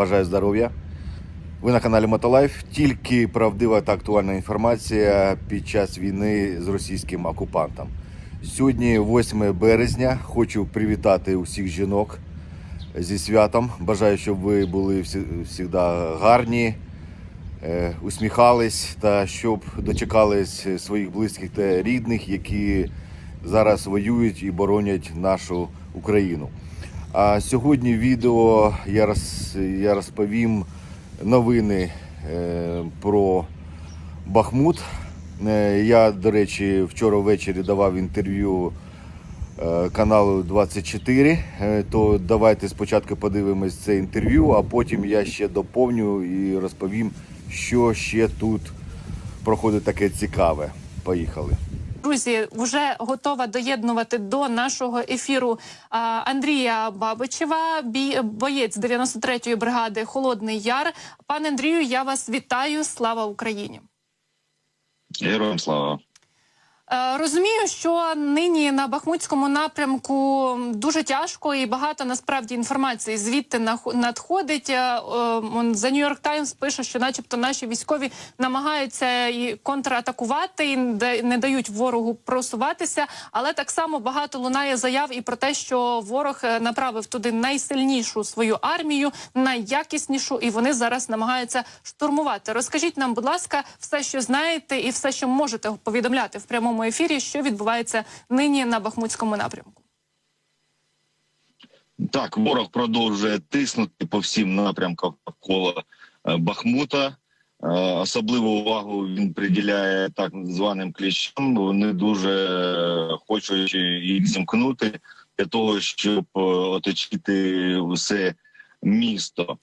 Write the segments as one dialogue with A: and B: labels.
A: Бажаю здоров'я. Ви на каналі Мотолайф. Тільки правдива та актуальна інформація під час війни з російським окупантом. Сьогодні, 8 березня, хочу привітати усіх жінок зі святом. Бажаю, щоб ви були завжди гарні, е, усміхались та щоб дочекались своїх близьких та рідних, які зараз воюють і боронять нашу Україну. А сьогодні відео я, роз, я розповім новини е, про Бахмут. Е, я, до речі, вчора ввечері давав інтерв'ю е, каналу 24. Е, то давайте спочатку подивимось це інтерв'ю, а потім я ще доповню і розповім, що ще тут проходить таке цікаве. Поїхали.
B: Друзі, вже готова доєднувати до нашого ефіру Андрія Бабичева, бій, боєць 93-ї бригади Холодний Яр. Пане Андрію, я вас вітаю. Слава Україні!
C: Героям слава.
B: Е, Розумію, що нині на Бахмутському напрямку дуже тяжко і багато насправді інформації звідти надходить. Е, е, За Нью-Йорк Таймс пише, що, начебто, наші військові намагаються і контратакувати, і не- дають ворогу просуватися. Але так само багато лунає заяв і про те, що ворог направив туди найсильнішу свою армію, найякіснішу, і вони зараз намагаються штурмувати. Розкажіть нам, будь ласка, все, що знаєте, і все, що можете повідомляти в прямому ефірі, що відбувається нині на Бахмутському напрямку.
C: Так, ворог продовжує тиснути по всім напрямкам навколо е, Бахмута. Е, Особливу увагу він приділяє так званим кліщам. Вони дуже е, хочуть їх зімкнути для того, щоб оточити усе місто.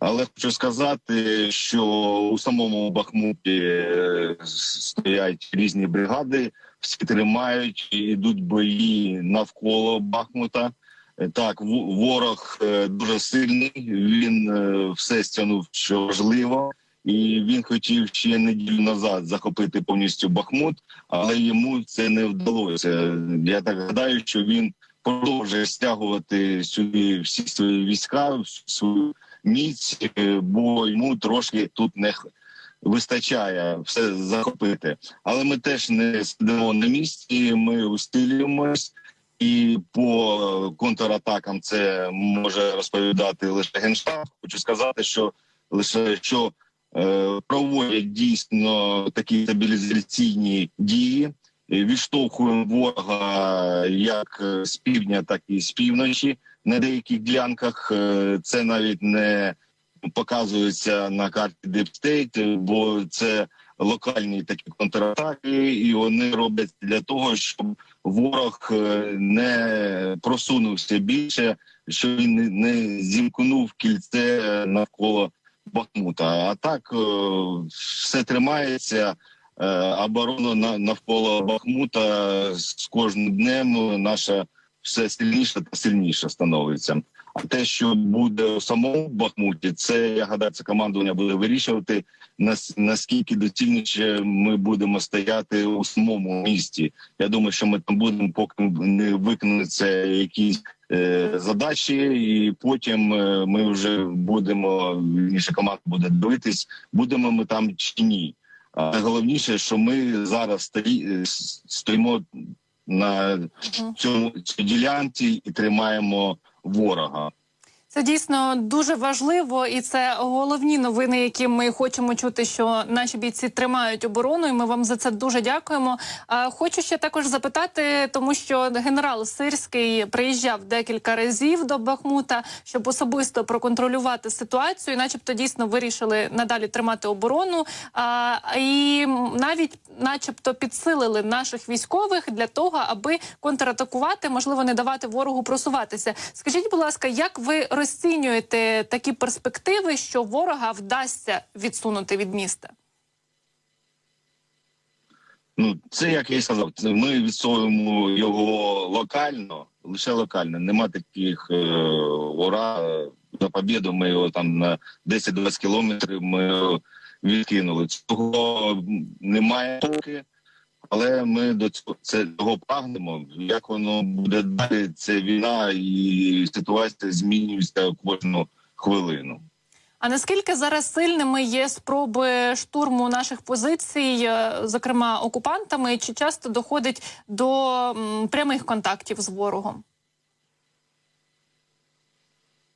C: Але хочу сказати, що у самому Бахмуті е, стоять різні бригади, всі тримають, йдуть бої навколо Бахмута. Е, Так, ворог е, дуже сильний. Він все стягнув, що важливо, і він хотів ще неділю назад захопити повністю Бахмут, але йому це не вдалося. Я так гадаю, що він продовжує стягувати сюди всі свої війська, всю свою міць, е, бо йому трошки тут не вистачає все захопити. Але ми теж не сидимо на місці. Ми усилюємось. І по контратакам це може розповідати лише генштаб. Хочу сказати, що лише що е, проводять дійсно такі стабілізаційні дії, е, відштовхуємо ворога як е, з півдня, так і з півночі. На деяких ділянках е, це навіть не показується на карті Deep бо це локальні такі контратаки, і вони роблять для того, щоб ворог е, не просунувся більше, що він не- зімкнув кільце е, навколо Бахмута. А так все тримається. Оборона навколо Бахмута з кожним днем наша все сильніше та сильніше становиться. А те, що буде у самому Бахмуті, це я гадаю, це командування буде вирішувати нас- наскільки доцільніше ми будемо стояти у самому місті. Я думаю, що ми там будемо, поки не виконуються якісь е, задачі, і потім е, ми вже будемо вірніше, команда буде дивитись, будемо ми там чи ні. А найголовніше, що ми зараз е, стоїмо на цьому цій ділянці і тримаємо ворога.
B: Це дійсно дуже важливо, і це головні новини, які ми хочемо чути, що наші бійці тримають оборону. І ми вам за це дуже дякуємо. А, Хочу ще також запитати, тому що генерал Сирський приїжджав декілька разів до Бахмута, щоб особисто проконтролювати ситуацію, і начебто дійсно вирішили надалі тримати оборону. І навіть, начебто, підсилили наших військових для того, аби контратакувати, можливо, не давати ворогу просуватися. Скажіть, будь ласка, як ви розцінюєте такі перспективи, що ворога вдасться відсунути від міста?
C: Ну, це як я і сказав, ми відсовуємо його локально, лише локально. Нема таких е, ура на побіду. Ми його там на 10-20 кілометрів ми відкинули. Цього немає поки, але ми до цього це цього прагнемо. Як воно буде далі? Це війна і ситуація змінюється кожну хвилину.
B: А наскільки зараз сильними є спроби штурму наших позицій, е, зокрема окупантами, чи часто доходить до м, прямих контактів з ворогом?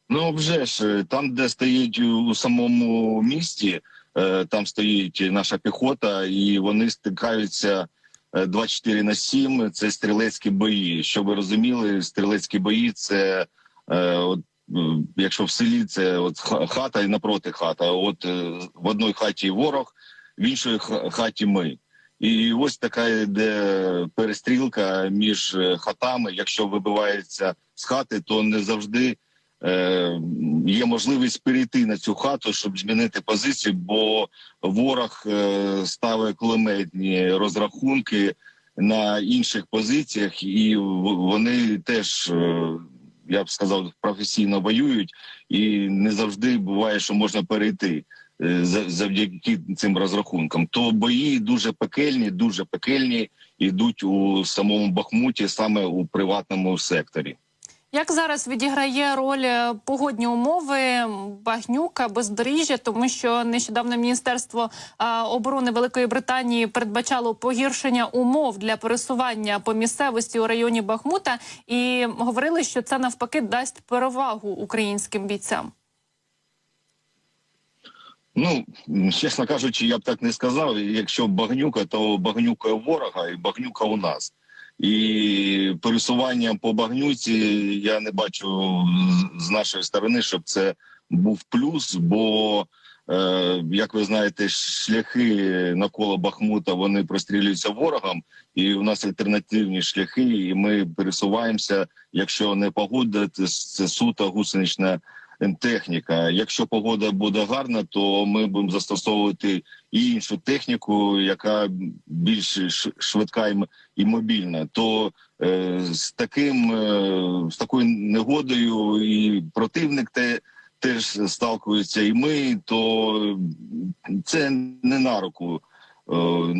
C: Ну, вже ж там, де стоїть у самому місті, е, там стоїть наша піхота, і вони стикаються е, 24 на 7. Це стрілецькі бої. Щоб ви розуміли, стрілецькі бої це е, от. е, Якщо в селі це от ха- хата і напроти хата, от е, в одній хаті ворог, в іншій хаті ми. І ось така йде перестрілка між е, хатами. Якщо вибивається з хати, то не завжди е, є можливість перейти на цю хату, щоб змінити позицію, бо ворог е, ставить кулеметні розрахунки на інших позиціях, і вони теж. е, Я б сказав, професійно воюють, і не завжди буває, що можна перейти е, завдяки цим розрахункам. То бої дуже пекельні, дуже пекельні йдуть у самому Бахмуті, саме у приватному секторі.
B: Як зараз відіграє роль е, погодні умови, багнюка, бездоріжжя, тому що нещодавно Міністерство оборони Великої Британії передбачало погіршення умов для пересування по місцевості у районі Бахмута, і говорили, що це навпаки дасть перевагу українським бійцям.
C: Ну, чесно кажучи, я б так не сказав. Якщо багнюка, то багнюка ворога і багнюка у нас. І пересування по багнюці я не бачу з- нашої сторони, щоб це був плюс. Бо, е, як ви знаєте, шляхи навколо Бахмута вони прострілюються ворогом, і у нас альтернативні шляхи, і ми пересуваємося. Якщо не погода, це суто гусенична техніка. Якщо погода буде гарна, то ми будемо застосовувати і іншу техніку, яка більш швидка і мобільна. То е, з таким е, з такою негодою і противник те. Теж сталкуються і ми, то це не на руку е,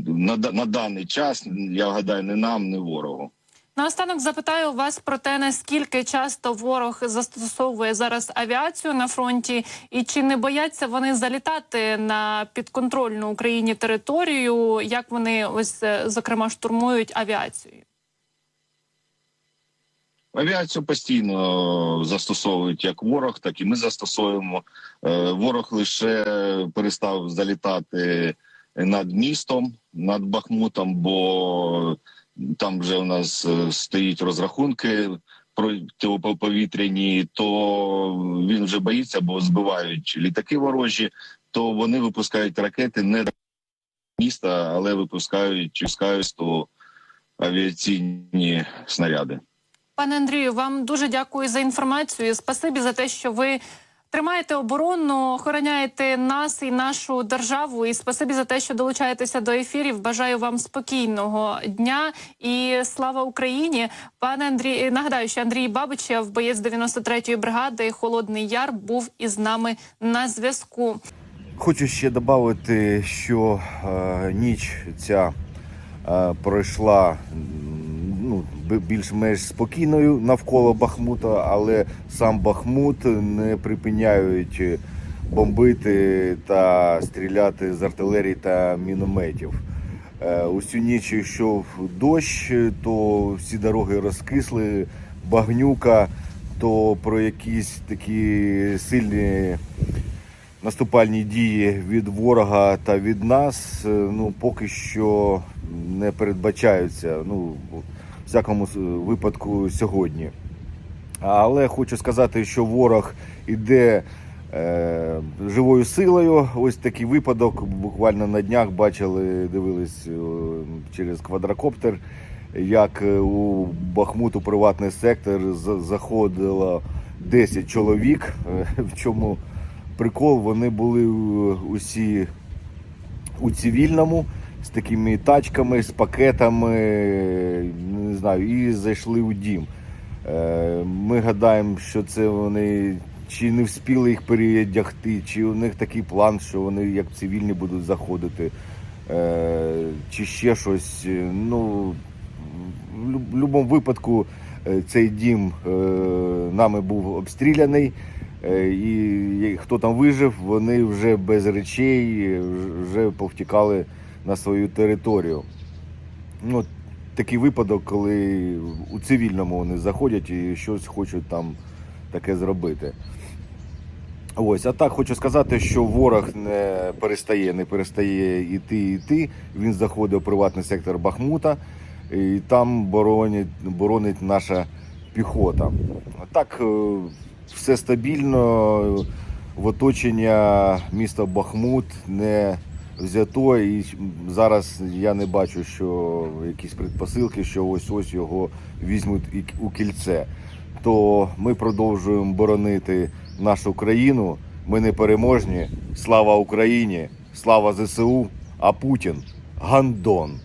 C: на, на даний час. Я гадаю, не нам, не ворогу.
B: Наостанок запитаю вас про те, наскільки часто ворог застосовує зараз авіацію на фронті, і чи не бояться вони залітати на підконтрольну Україні територію, як вони ось е, зокрема штурмують авіацію?
C: Авіацію постійно застосовують як ворог, так і ми застосовуємо. Е, Ворог лише перестав залітати над містом, над Бахмутом, бо там вже у нас е, стоїть розрахунки протиповітряні, то він вже боїться, бо збивають літаки ворожі, то вони випускають ракети не до міста, але випускають, то авіаційні снаряди.
B: Пане Андрію, вам дуже дякую за інформацію. Спасибі за те, що ви тримаєте оборону, охороняєте нас і нашу державу. І спасибі за те, що долучаєтеся до ефірів. Бажаю вам спокійного дня і слава Україні. Пане Андрій, нагадаю, що Андрій Бабичев, боєць 93-ї бригади Холодний Яр, був із нами на зв'язку.
A: Хочу ще додати, що е, ніч ця е, пройшла більш-менш спокійною навколо Бахмута, але сам Бахмут не припиняють бомбити та стріляти з артилерії та мінометів. Е, Усю ніч йшов дощ, то всі дороги розкисли, багнюка, то про якісь такі сильні наступальні дії від ворога та від нас е, ну поки що не передбачаються. Ну всякому випадку сьогодні. Але хочу сказати, що ворог іде е, живою силою. Ось такий випадок. Буквально на днях бачили, дивились через квадрокоптер, як е, у Бахмуту приватний сектор заходило 10 чоловік. Е, В чому прикол? Вони були усі у цивільному з такими тачками, з пакетами, не знаю, і зайшли у дім. Е, Ми гадаємо, що це вони чи не вспіли їх переодягти, чи у них такий план, що вони як цивільні будуть заходити, е, чи ще щось. Е, Ну, в будь-якому випадку цей дім нами був обстріляний. І хто там вижив, вони вже без речей вже повтікали на свою територію. Ну, такий випадок, коли у цивільному вони заходять і щось хочуть там таке зробити. Ось, а так хочу сказати, що ворог не перестає, не перестає йти йти. Він заходить у приватний сектор Бахмута, і там боронить, боронить наша піхота. Так е, все стабільно. В оточення міста Бахмут не взято, і зараз я не бачу, що якісь предпосилки, що ось ось його візьмуть у кільце. То ми продовжуємо боронити нашу країну. Ми не переможні. Слава Україні! Слава ЗСУ! А Путін гандон.